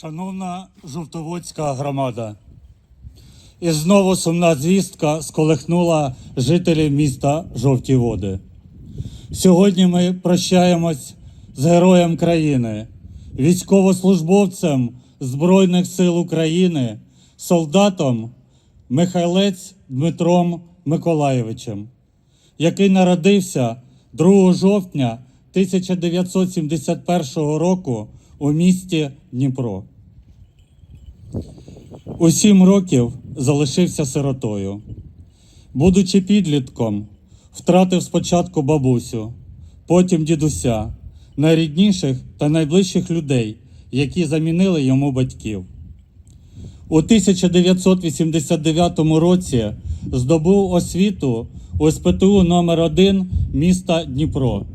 Шановна жовтоводська громада, і знову сумна звістка сколихнула жителів міста Жовті Води. Сьогодні ми прощаємось з героєм країни, військовослужбовцем Збройних сил України, солдатом Михайлець Дмитром Миколаєвичем, який народився 2 жовтня 1971 року у місті Дніпро. У сім років залишився сиротою. Будучи підлітком, втратив спочатку бабусю, потім дідуся, найрідніших та найближчих людей, які замінили йому батьків. У 1989 році здобув освіту у СПТУ номер 1 міста Дніпро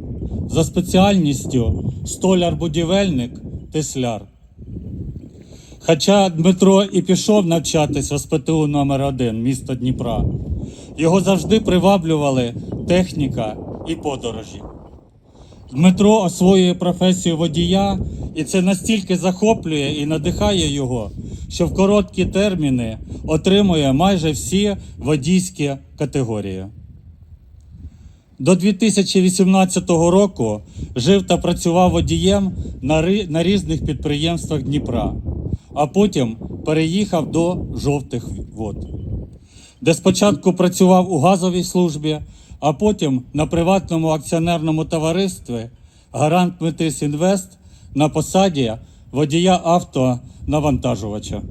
за спеціальністю столяр-будівельник тесляр. Хоча Дмитро і пішов навчатись в СПТУ номер 1 міста Дніпра, його завжди приваблювали техніка і подорожі. Дмитро освоює професію водія, і це настільки захоплює і надихає його, що в короткі терміни отримує майже всі водійські категорії. До 2018 року жив та працював водієм на, різних підприємствах Дніпра, а потім переїхав до жовтих вод, де спочатку працював у газовій службі, а потім на приватному акціонерному товаристві Гарант Метис Інвест на посаді водія автонавантажувача.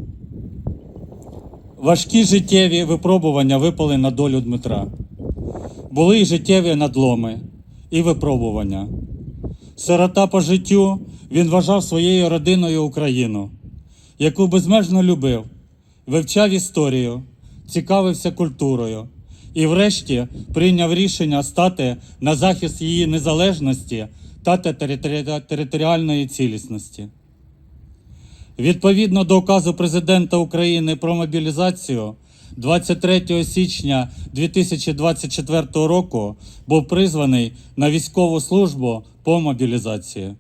Важкі життєві випробування випали на долю Дмитра. Були й життєві надломи і випробування. Сирота по життю він вважав своєю родиною Україну, яку безмежно любив, вивчав історію, цікавився культурою і, врешті, прийняв рішення стати на захист її незалежності та територіальної цілісності. Відповідно до указу президента України про мобілізацію, 23 січня 2024 року був призваний на військову службу по мобілізації.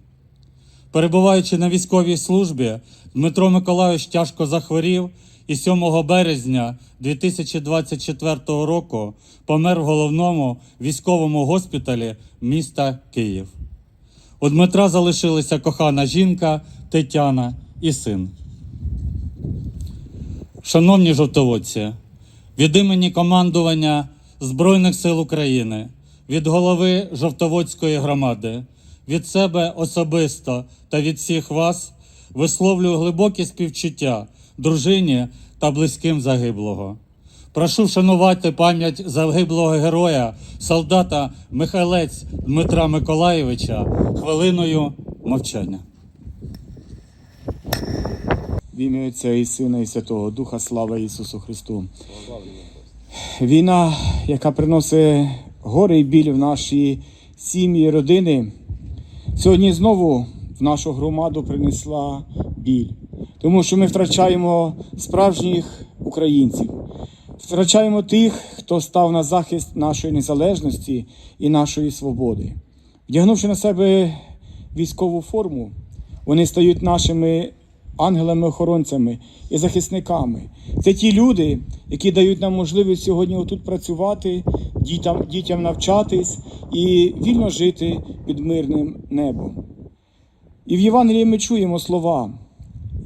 Перебуваючи на військовій службі, Дмитро Миколайович тяжко захворів і 7 березня 2024 року помер в головному військовому госпіталі міста Київ. У Дмитра залишилися кохана жінка Тетяна і син. Шановні жовтоводці, від імені командування Збройних сил України, від голови Жовтоводської громади, від себе особисто та від всіх вас висловлюю глибокі співчуття дружині та близьким загиблого. Прошу вшанувати пам'ять загиблого героя, солдата Михайлець Дмитра Миколаєвича хвилиною мовчання. В ім'я Отця і Сина і Святого Духа, слава Ісусу Христу. Війна, яка приносить горе і біль в наші сім'ї, родини, сьогодні знову в нашу громаду принесла біль, тому що ми втрачаємо справжніх українців, втрачаємо тих, хто став на захист нашої незалежності і нашої свободи. Вдягнувши на себе військову форму, вони стають нашими ангелами-охоронцями і захисниками. Це ті люди, які дають нам можливість сьогодні отут працювати, дітям, дітям навчатись і вільно жити під мирним небом. І в Євангелії ми чуємо слова: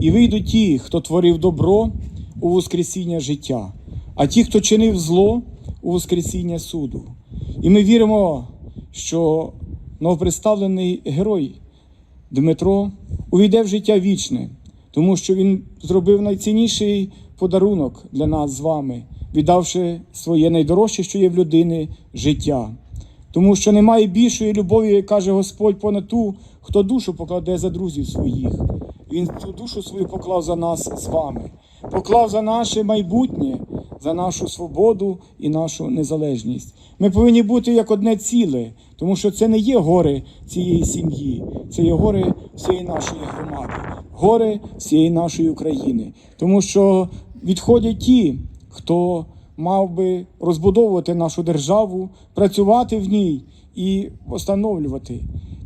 і вийдуть ті, хто творив добро у Воскресіння життя, а ті, хто чинив зло у Воскресіння суду. І ми віримо, що новопредставлений герой Дмитро увійде в життя вічне, тому що він зробив найцінніший подарунок для нас з вами, віддавши своє найдорожче, що є в людини життя. Тому що немає більшої любові, каже Господь, понад ту, хто душу покладе за друзів своїх. Він цю душу свою поклав за нас з вами, поклав за наше майбутнє, за нашу свободу і нашу незалежність. Ми повинні бути як одне ціле, тому що це не є горе цієї сім'ї, це є горе всієї нашої громади, горе всієї нашої України. Тому що відходять ті, хто мав би розбудовувати нашу державу, працювати в ній і встановлювати.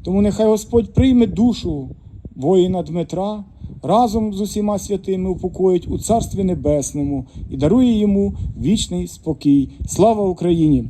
Тому нехай Господь прийме душу воїна Дмитра разом з усіма святими упокоїть у Царстві Небесному і дарує йому вічний спокій. Слава Україні!